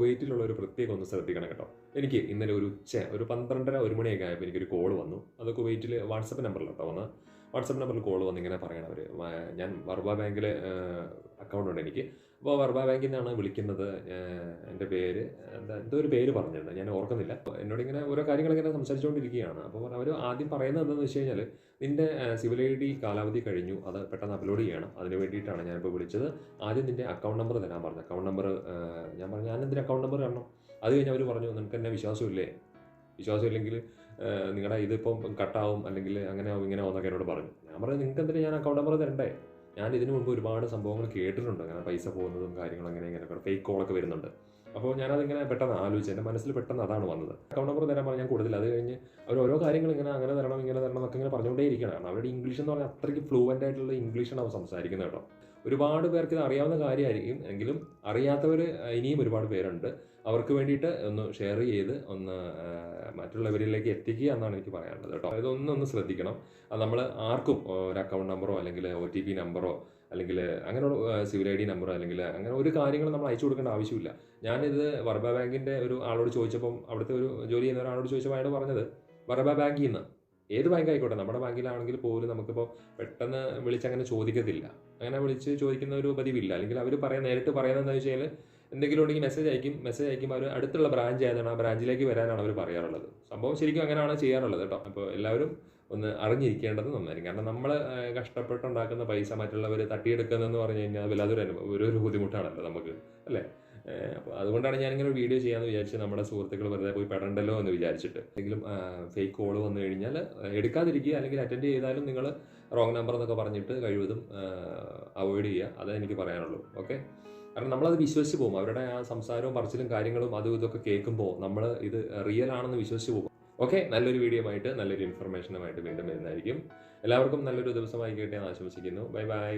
കുവൈറ്റിലുള്ള ഒരു പ്രത്യേകം ഒന്ന് ശ്രദ്ധിക്കണം കേട്ടോ. എനിക്ക് ഇന്നലെ ഒരു ഉച്ച ഒരു പന്ത്രണ്ടര ഒരു മണിയൊക്കെ ആയപ്പോൾ എനിക്കൊരു കോൾ വന്നു. അത് കുവൈറ്റിൽ വാട്സപ്പ് നമ്പറിൽ കേട്ടോ വന്ന്. വാട്സപ്പ് നമ്പറിൽ കോൾ വന്ന് ഇങ്ങനെ പറയണം ഞാൻ വർബ ബാങ്കിൽ അക്കൗണ്ട് ഉണ്ട് എനിക്ക്. അപ്പോൾ വർബ ബാങ്കിൽ നിന്നാണ് വിളിക്കുന്നത് എന്റെ പേര്. എന്താ എന്തോ ഒരു പേര് പറഞ്ഞിരുന്നു ഞാൻ ഓർക്കുന്നില്ല. എന്നോട് ഇങ്ങനെ ഓരോ കാര്യങ്ങളിങ്ങനെ സംസാരിച്ചുകൊണ്ടിരിക്കുകയാണ്. അപ്പോൾ അവർ ആദ്യം പറയുന്നത് എന്താണെന്ന് വെച്ച് കഴിഞ്ഞാൽ നിന്റെ സിവിൽ ഐ ഡി കാലാവധി കഴിഞ്ഞു അത് പെട്ടെന്ന് അപ്ലോഡ് ചെയ്യണം. അതിന് വേണ്ടിയിട്ടാണ് ഞാനിപ്പോൾ വിളിച്ചത്. ആദ്യം നിന്റെ അക്കൗണ്ട് നമ്പർ തരാൻ പറഞ്ഞു. അക്കൗണ്ട് നമ്പർ ഞാൻ പറഞ്ഞു ഞാൻ എന്തിന് അക്കൗണ്ട് നമ്പർ തരണം? അത് കഴിഞ്ഞ് അവർ പറഞ്ഞു നിനക്ക് എന്നെ വിശ്വാസമില്ലേ? വിശ്വാസമില്ലെങ്കിൽ നിങ്ങളുടെ ഇതിപ്പം കട്ടാവും അല്ലെങ്കിൽ അങ്ങനെ ആവും ഇങ്ങനെ ആവും എന്നൊക്കെ എന്നോട് പറഞ്ഞു. ഞാൻ പറഞ്ഞു നിങ്ങൾക്ക് എന്തിനാ ഞാൻ അക്കൗണ്ട് നമ്പർ തരണ്ടേ? ഞാൻ ഇതിനു മുമ്പ് ഒരുപാട് സംഭവങ്ങൾ കേട്ടിട്ടുണ്ട്. അങ്ങനെ പൈസ പോകുന്നതും കാര്യങ്ങളും അങ്ങനെ ഇങ്ങനെ ഫേക്ക് കോളൊക്കെ വരുന്നുണ്ട്. അപ്പോൾ ഞാനതിങ്ങനെ പെട്ടെന്ന് ആലോചിച്ചു എന്റെ മനസ്സിൽ പെട്ടെന്ന് അതാണ് വന്നത്. അക്കൗണ്ട് നമ്പർ തരാൻ പറഞ്ഞാൽ ഞാൻ കൂടുതൽ അത് കഴിഞ്ഞ് അവർ ഓരോ കാര്യങ്ങൾ ഇങ്ങനെ അങ്ങനെ തരണം ഇങ്ങനെ തരണം എന്നൊക്കെ ഇങ്ങനെ പറഞ്ഞുകൊണ്ടേ ഇരിക്കണം കാരണം അവരുടെ ഇംഗ്ലീഷ് എന്ന് പറഞ്ഞാൽ അത്രയ്ക്ക് ഫ്ലുവന്റ് ആയിട്ടുള്ള ഇംഗ്ലീഷാണ് അവർ സംസാരിക്കുന്നത് കേട്ടോ. ഒരുപാട് പേർക്ക് ഇത് അറിയാവുന്ന കാര്യമായിരിക്കും. എങ്കിലും അറിയാത്തവർ ഇനിയും ഒരുപാട് പേരുണ്ട്. അവർക്ക് വേണ്ടിയിട്ട് ഒന്ന് ഷെയർ ചെയ്ത് ഒന്ന് മറ്റുള്ളവരിലേക്ക് എത്തിക്കുക എന്നാണ് എനിക്ക് പറയാനുള്ളത് കേട്ടോ. ഇതൊന്നും ഒന്ന് ശ്രദ്ധിക്കണം. നമ്മൾ ആർക്കും ഒരു അക്കൗണ്ട് നമ്പറോ അല്ലെങ്കിൽ ഒ ടി പി നമ്പറോ അല്ലെങ്കിൽ അങ്ങനെ സിവിൽ ഐ ഡി നമ്പറോ അല്ലെങ്കിൽ അങ്ങനെ ഒരു കാര്യങ്ങളും നമ്മൾ അയച്ചു കൊടുക്കേണ്ട ആവശ്യമില്ല. ഞാനിത് വർബ ബാങ്കിന്റെ ഒരു ആളോട് ചോദിച്ചപ്പം അവിടുത്തെ ഒരു ജോലി ചെയ്യുന്ന ഒരാളോട് ചോദിച്ചപ്പോൾ അയാൾ പറഞ്ഞത് വർബ ബാങ്കിൽ നിന്ന്. ഏത് ബാങ്ക് ആയിക്കോട്ടെ നമ്മുടെ ബാങ്കിലാണെങ്കിൽ പോലും നമുക്കിപ്പോൾ പെട്ടെന്ന് വിളിച്ചങ്ങനെ ചോദിക്കത്തില്ല. അങ്ങനെ വിളിച്ച് ചോദിക്കുന്ന ഒരു പതിവില്ല. അല്ലെങ്കിൽ അവർ പറയാൻ നേരിട്ട് പറയുന്നത് എന്താ വെച്ച് കഴിഞ്ഞാൽ എന്തെങ്കിലും ഉണ്ടെങ്കിൽ മെസ്സേജ് അയക്കും മെസ്സേജ് അയക്കുമ്പോൾ അവർ അടുത്തുള്ള ബ്രാഞ്ച് ആയതാണ് ആ ബ്രാഞ്ചിലേക്ക് വരാനാണ് അവർ പറയാറുള്ളത്. സംഭവം ശരിക്കും അങ്ങനെയാണ് ചെയ്യാറുള്ളത് കേട്ടോ. അപ്പോൾ എല്ലാവരും ഒന്ന് അറിഞ്ഞിരിക്കേണ്ടത് നന്നായിരിക്കും. കാരണം നമ്മൾ കഷ്ടപ്പെട്ടുണ്ടാക്കുന്ന പൈസ മറ്റുള്ളവർ തട്ടിയെടുക്കുന്നതെന്ന് പറഞ്ഞു കഴിഞ്ഞാൽ വല്ലാതൊരു അനുഭവം ഒരു ബുദ്ധിമുട്ടാണല്ലോ നമുക്ക് അല്ലേ? അപ്പോൾ അതുകൊണ്ടാണ് ഞാനിങ്ങനെ വീഡിയോ ചെയ്യാമെന്ന് വിചാരിച്ച് നമ്മുടെ സുഹൃത്തുക്കൾ വെറുതെ പോയി പെടണ്ടല്ലോ എന്ന് വിചാരിച്ചിട്ട്. എന്തെങ്കിലും ഫേക്ക് കോൾ വന്നു കഴിഞ്ഞാൽ എടുക്കാതിരിക്കുക അല്ലെങ്കിൽ അറ്റൻഡ് ചെയ്താലും നിങ്ങൾ റോങ് നമ്പർ എന്നൊക്കെ പറഞ്ഞിട്ട് കഴിവതും അവോയ്ഡ് ചെയ്യുക. അതേ എനിക്ക് പറയാനുള്ളൂ. ഓക്കെ കാരണം നമ്മളത് വിശ്വസിച്ച് പോകും. അവരുടെ ആ സംസാരവും പറച്ചിലും കാര്യങ്ങളും അതും ഇതൊക്കെ കേൾക്കുമ്പോൾ നമ്മൾ ഇത് റിയൽ ആണെന്ന് വിശ്വസിച്ച് പോകും. ഓക്കെ നല്ലൊരു വീഡിയോ ആയിട്ട് നല്ലൊരു ഇൻഫർമേഷനുമായിട്ട് വീണ്ടും വരുന്നതായിരിക്കും. എല്ലാവർക്കും നല്ലൊരു ദിവസമായി കേട്ടെ എന്ന് ആശംസിക്കുന്നു. Bye bye